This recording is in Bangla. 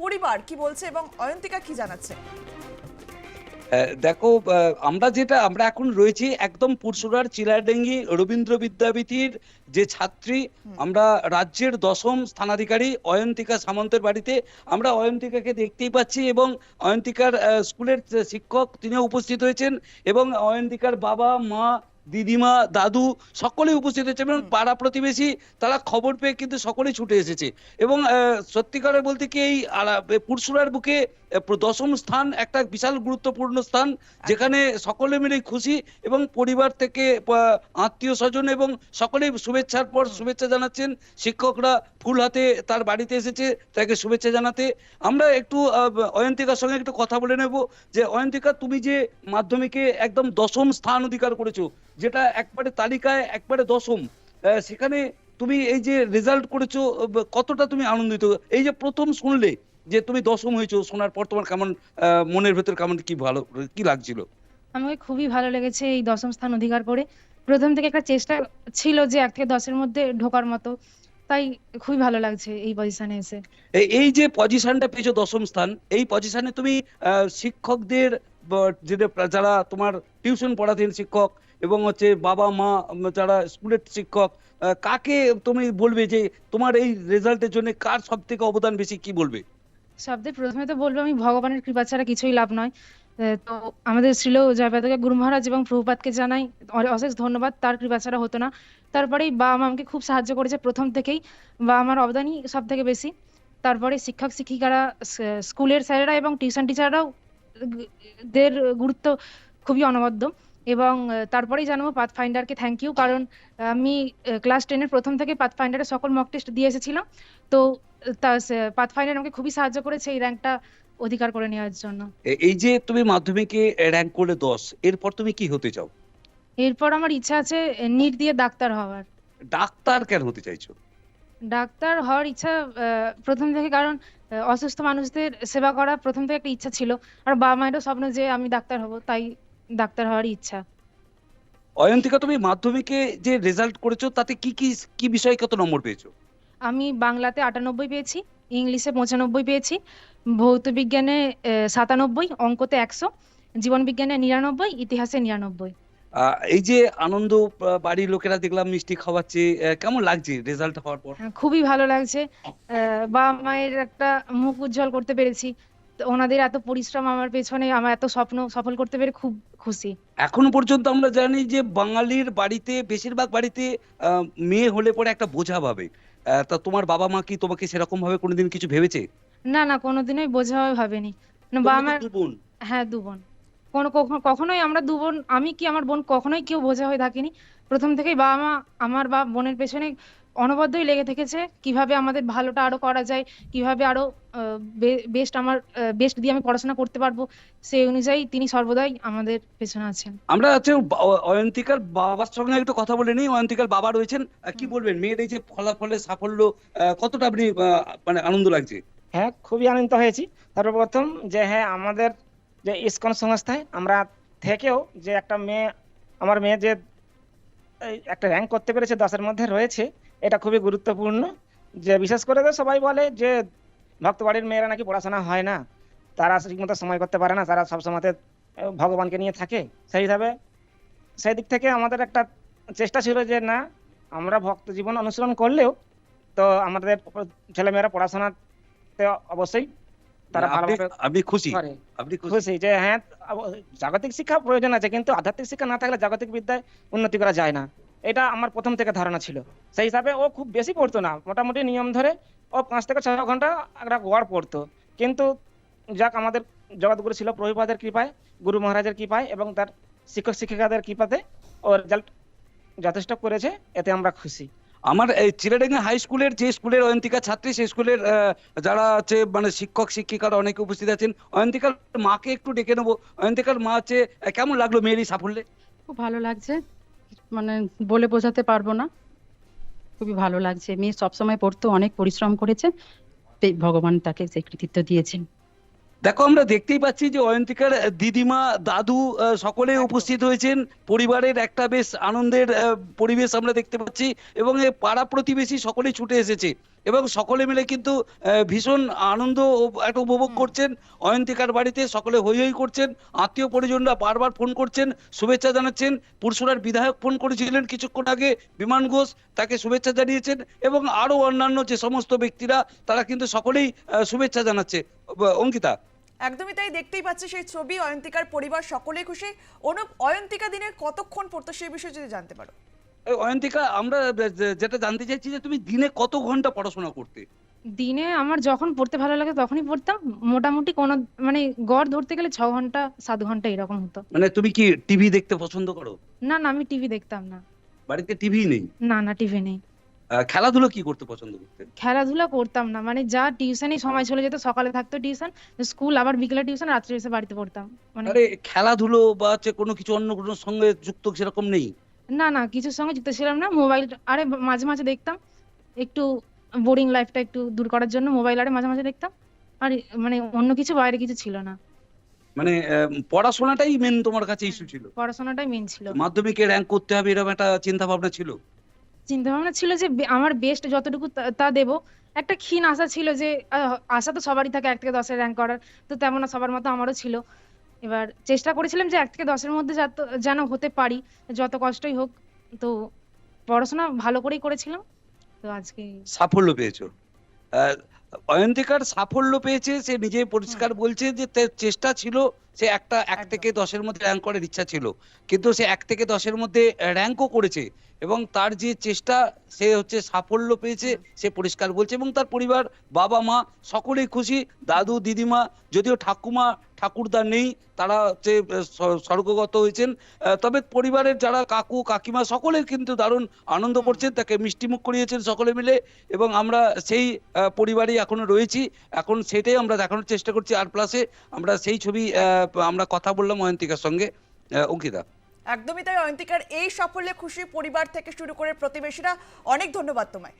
পরিবার কি বলছে এবং অয়ন্তিকা কি জানাচ্ছে? দেখো আমরা যেটা আমরা এখন রয়েছি একদম পুরসুরার চিলাডেঙ্গি রবীন্দ্র বিদ্যাপীঠের যে ছাত্রী আমরা রাজ্যের দশম স্থানাধিকারী অয়ন্তিকা সামন্তের বাড়িতে আমরা অয়ন্তিকাকে দেখতেই পাচ্ছি এবং অয়ন্তিকার স্কুলের শিক্ষক তিনিও উপস্থিত হয়েছেন এবং অয়ন্তিকার বাবা মা দিদিমা দাদু সকলেই উপস্থিত হয়েছে এবং পাড়া প্রতিবেশী তারা খবর পেয়ে কিন্তু সকলেই ছুটে এসেছে। এবং সত্যিকারের বলতে কি এই পুরসুরার বুকে দশম স্থান একটা বিশাল গুরুত্বপূর্ণ স্থান যেখানে সকলে মিলে খুশি এবং পরিবার থেকে আত্মীয় স্বজন এবং সকলেই শুভেচ্ছার পর শুভেচ্ছা জানাচ্ছেন। শিক্ষকরা ফুল হাতে তার বাড়িতে এসেছে তাকে শুভেচ্ছা জানাতে। আমরা একটু অয়ন্তিকার সঙ্গে একটু কথা বলে নেব যে অয়ন্তিকা তুমি যে মাধ্যমিকে একদম দশম স্থান অধিকার করেছ যেটা একবারে তালিকায় একবারে দশম সেখানে তুমি এই যে রেজাল্ট করেছ কতটা তুমি আনন্দিত? এই যে প্রথম শুনলে যে তুমি দশম হয়েছো শোনার পর তোমার কেমন মনের ভেতর কেমন কি ভালো কি লাগছিল? আমাকে খুবই ভালো লেগেছে এই দশম স্থান অধিকার করে। প্রথম থেকে একটা চেষ্টা ছিল যে এক থেকে দশের মধ্যে ঢোকার মতো তাই খুবই ভালো লাগছে এই পজিশনে এসে। এই- যে পজিশনটা পেয়েছ দশম স্থান এই পজিশনে তুমি শিক্ষকদের যারা তোমার টিউশন পড়াতেন শিক্ষক এবং হচ্ছে বাবা মা যারা স্কুলের শিক্ষক কাকে তুমি বলবে যে তোমার এই রেজাল্টের জন্য কার সব থেকে অবদান বেশি কি বলবে? শব্দে প্রথমে তো বলব, আমি ভগবানের কৃপা ছাড়া কিছুই লাভ নয়। তো আমাদের শ্রীল জয়পাতকে গুরু মহারাজ এবং প্রভুপাতকে জানাই অশেষ ধন্যবাদ, তার কৃপা ছাড়া হতো না। তারপরেই মা আমাকে খুব সাহায্য করেছে প্রথম থেকেই। বা আমার অবদানই সব থেকে বেশি। তারপরে শিক্ষক, শিক্ষিকারা স্কুলের স্যারেরা এবং টিউশন টিচাররাও দের গুরুত্ব খুবই অনবদ্য। এবং তারপরেই জানাব পাথ ফাইন্ডারকে থ্যাংক ইউ কারণ আমি ক্লাস টেনের প্রথম থেকে পাথ ফাইন্ডারের সকল মক টেস্ট দিয়ে এসেছিলাম। তো তা পাথ ফাইন্ডার আমাকে খুবই সাহায্য করেছে এই র্যাঙ্কটা অধিকার করে নেওয়ার জন্য। এই যে তুমি মাধ্যমিকে র্যাঙ্ক করলে দশ এরপর তুমি কি হতে চাও? এরপর আমার ইচ্ছা আছে নিট দিয়ে ডাক্তার হওয়ার। ডাক্তার কেন হতে চাইছো? ডাক্তার হওয়ার ইচ্ছা প্রথম থেকে কারণ অসুস্থ মানুষদের সেবা করা প্রথম থেকে একটা ইচ্ছা ছিল। আর বাবা মায়েরও স্বপ্ন যে আমি ডাক্তার হব তাই ডাক্তার হওয়ারই ইচ্ছা। অয়ন্তিকা তুমি মাধ্যমিকে যে রেজাল্ট করেছ তাতে কি কি কি বিষয়ে কত নম্বর পেয়েছ? আমি বাংলাতে আটানব্বই পেয়েছি ইংলিশে পঁচানব্বই পেয়েছি ভৌত বিজ্ঞানে সাতানব্বই অঙ্কতে একশো জীবন বিজ্ঞানে নিরানব্বই ইতিহাসে নিরানব্বই। এই যে আনন্দ বাড়ির লোকেরা দেখলাম মিষ্টি খাওয়াচ্ছে কেমন লাগছে রেজাল্ট হওয়ার পর? হ্যাঁ, খুবই ভালো লাগছে। বাবা মায়ের একটা মুখ উজ্জ্বল করতে পেরেছি। তো ওনাদের এত পরিশ্রম আমার পেছনে আমার এত স্বপ্ন সফল করতে পেরে খুব খুশি। এখনও পর্যন্ত আমরা জানি যে বাঙালির বাড়িতে বেশিরভাগ বাড়িতে মেয়ে হলে পরে একটা বোঝা ভাবে তা তোমার বাবা মা কি তোমাকে সেরকম ভাবে কোনোদিন কিছু ভেবেছে? না না কোনোদিনই বোঝা হয় ভাবেনি বাবা দু বোন। হ্যাঁ দু বোন। কোনো কখনোই আমরা দু বোন আমি কি আমার বোন কখনোই কেউ বোঝা হয়ে থাকিনি প্রথম থেকেই বাবা মা আমার বা বোনের পেছনে অনবদ্যই লেগে থেকেছে কীভাবে আমাদের ভালোটা আরও করা যায় কীভাবে আরও বেস্ট আমার বেস্ট দিয়ে আমি পড়াশোনা করতে পারব সেই অনুযায়ী তিনি সর্বদাই আমাদের পেছনে আছেন। আমরা অ- অয়ন্তিকার বাবার সঙ্গে একটু কথা বলে নিই অয়ন্তিকার বাবা রয়েছেন কি বলবেন? মেয়ের এই যে ফলাফলের সাফল্য আহ, কতটা আপনি মানে আনন্দ লাগছে? হ্যাঁ খুবই আনন্দিত হয়েছি। সর্বপ্রথম যে হ্যাঁ আমাদের যে ইসকন সংস্থায় আমরা থেকেও যে একটা মেয়ে আমার মেয়ে যে একটা র্যাঙ্ক করতে পেরেছে দশের মধ্যে রয়েছে এটা খুবই গুরুত্বপূর্ণ যে বিশেষ করে তো সবাই বলে যে ভক্ত বাড়ির মেয়েরা নাকি পড়াশোনা হয় না তারা ঠিকমতো সময় করতে পারে না তারা সবসময় ভগবানকে নিয়ে থাকে। সেই হিসাবে সেই দিক থেকে আমাদের একটা চেষ্টা ছিল যে না আমরা ভক্ত জীবন অনুসরণ করলেও তো আমাদের ছেলেমেয়েরা পড়াশোনাতে অবশ্যই তারা আপনি খুশি? আপনি খুশি? খুশি যে হ্যাঁ জাগতিক শিক্ষা প্রয়োজন আছে কিন্তু আধ্যাত্মিক শিক্ষা না থাকলে জাগতিক বিদ্যায় উন্নতি করা যায় না। এটা আমার প্রথম থেকে ধারণা ছিল। সেই হিসাবে ও খুব বেশি পড়তো না। মোটামুটি নিয়ম ধরে ও পাঁচ থেকে ছয় ঘণ্টা একটা গড় পড়তো। কিন্তু যাক আমাদের জগৎগুরু ছিল প্রভুপাদের কৃপায় গুরু মহারাজের কৃপায় এবং তার শিক্ষক শিক্ষিকাদের কৃপাতে ও রেজাল্ট যথেষ্ট করেছে এতে আমরা খুশি। আমার এই চিলাডাঙ্গা হাই স্কুলের যে স্কুলের অয়ন্তিকা ছাত্রী সেই স্কুলের যারা আছে মানে শিক্ষক শিক্ষিকারা অনেকে উপস্থিত আছেন। অয়ন্তিকার মাকে একটু ডেকে নেব। অয়ন্তিকার মা আছে কেমন লাগল মেয়ের এই সাফল্যে? খুব ভালো লাগছে। মানে বলে বোঝাতে পারব না। খুবই ভালো লাগছে। মেয়ে সবসময় পড়তো অনেক পরিশ্রম করেছে। ভগবান তাকে সেই কৃতিত্ব দিয়েছেন। দেখো আমরা দেখতেই পাচ্ছি যে অয়ন্তিকার দিদিমা দাদু সকলে উপস্থিত হয়েছেন। পরিবারের একটা বেশ আনন্দের পরিবেশ আমরা দেখতে পাচ্ছি। এবং পাড়া প্রতিবেশী সকলেই ছুটে এসেছে। এবং সকলে মিলে কিন্তু ভীষণ আনন্দ একটা উপভোগ করছেন। অয়ন্তিকার বাড়িতে সকলে হই হই করছেন। আত্মীয় পরিজনরা বারবার ফোন করছেন শুভেচ্ছা জানাচ্ছেন। পুরসুরার বিধায়ক ফোন করেছিলেন কিছুক্ষণ আগে বিমান ঘোষ তাকে শুভেচ্ছা জানিয়েছেন এবং আরও অন্যান্য যে সমস্ত ব্যক্তিরা তারা কিন্তু সকলেই শুভেচ্ছা জানাচ্ছে। অঙ্কিতা? একদমই তাই দেখতেই পাচ্ছি সেই ছবি অয়ন্তিকার পরিবার সকলেই খুশি। অনুপ অয়ন্তিকা দিনে কতক্ষণ পড়তো সেই বিষয়ে যদি জানতে পারো? অয়ন্তিকা আমরা যেটা জানতে চাইছি যে তুমি দিনে কত ঘণ্টা পড়াশোনা করতে? দিনে আমার যখন পড়তে ভালো লাগে তখনই পড়তাম। মোটামুটি কোনো মানে গড় ধরতে গেলে ছ ঘণ্টা সাত ঘণ্টা এরকম হতো। মানে তুমি কি টিভি দেখতে পছন্দ করো? না না আমি টিভি দেখতাম না। বাড়িতে টিভি নেই? না না টিভি নেই। খেলাধুলো কি করতে পছন্দ করতে? খেলাধুলা করতাম না মানে যা টিউশনই সময় চলে যেত সকালে থাকতো টিউশন স্কুল আবার বিকেলে টিউশন রাত্রে এসে বাড়িতে পড়তাম। মানে আরে খেলাধুলো বা হচ্ছে কোনো কিছু অন্য কোনো সঙ্গে যুক্ত সেরকম নেই? না না কিছুর সঙ্গে যুক্ত ছিলাম না। মোবাইল আরে মাঝে মাঝে দেখতাম একটু বোরিং লাইফটা একটু দূর করার জন্য মোবাইল আরে মাঝে মাঝে দেখতাম। আর মানে অন্য কিছু বাইরে কিছু ছিল না। মানে পড়াশোনাটাই মেন তোমার কাছে ইস্যু ছিল। পড়াশোনাটাই মেন ছিল। মাধ্যমিকে র্যাঙ্ক করতে হবে এরকম একটা চিন্তা ভাবনা ছিল? চিন্তা ভাবনা ছিল যে আমার বেস্ট যতটুকু তা- তা দেবো একটা ক্ষীণ আশা ছিল যে আশা তো সবারই থাকে এক থেকে দশের র্যাঙ্ক করার তো তেমন সবার মতো আমারও ছিল। এবার চেষ্টা করেছিলাম যে এক থেকে দশের মধ্যে যাতে যেন হতে পারি যত কষ্টই হোক। তো পড়াশোনা ভালো করেই করেছিলাম। তো আজকে সাফল্য পেয়েছ। অয়ন্তিকার সাফল্য পেয়েছে সে নিজে পরিষ্কার বলছে যে তার চেষ্টা ছিল সে একটা এক থেকে দশের মধ্যে র্যাঙ্ক করার ইচ্ছা ছিল। কিন্তু সে এক থেকে দশের মধ্যে র্যাঙ্কও করেছে এবং তার যে চেষ্টা সে হচ্ছে সাফল্য পেয়েছে সে পরিষ্কার বলছে এবং তার পরিবার বাবা মা সকলেই খুশি দাদু দিদিমা যদিও ঠাকুমা ঠাকুরদা নেই তারা স- স্বর্গগত হয়েছেন। তবে পরিবারের যারা কাকু কাকিমা সকলের কিন্তু দারুণ আনন্দ করছেন তাকে মিষ্টিমুখ করিয়েছেন সকলে মিলে এবং আমরা সেই পরিবারেই এখনও রয়েছি। এখন সেটাই আমরা দেখানোর চেষ্টা করছি আর প্লাসে আমরা সেই ছবি আমরা কথা বললাম অয়ন্তিকার সঙ্গে অঙ্কিতা। একদমই তাই অয়ন্তিকার এই সাফল্যে খুশি পরিবার থেকে শুরু করে প্রতিবেশীরা। অনেক ধন্যবাদ তোমায়।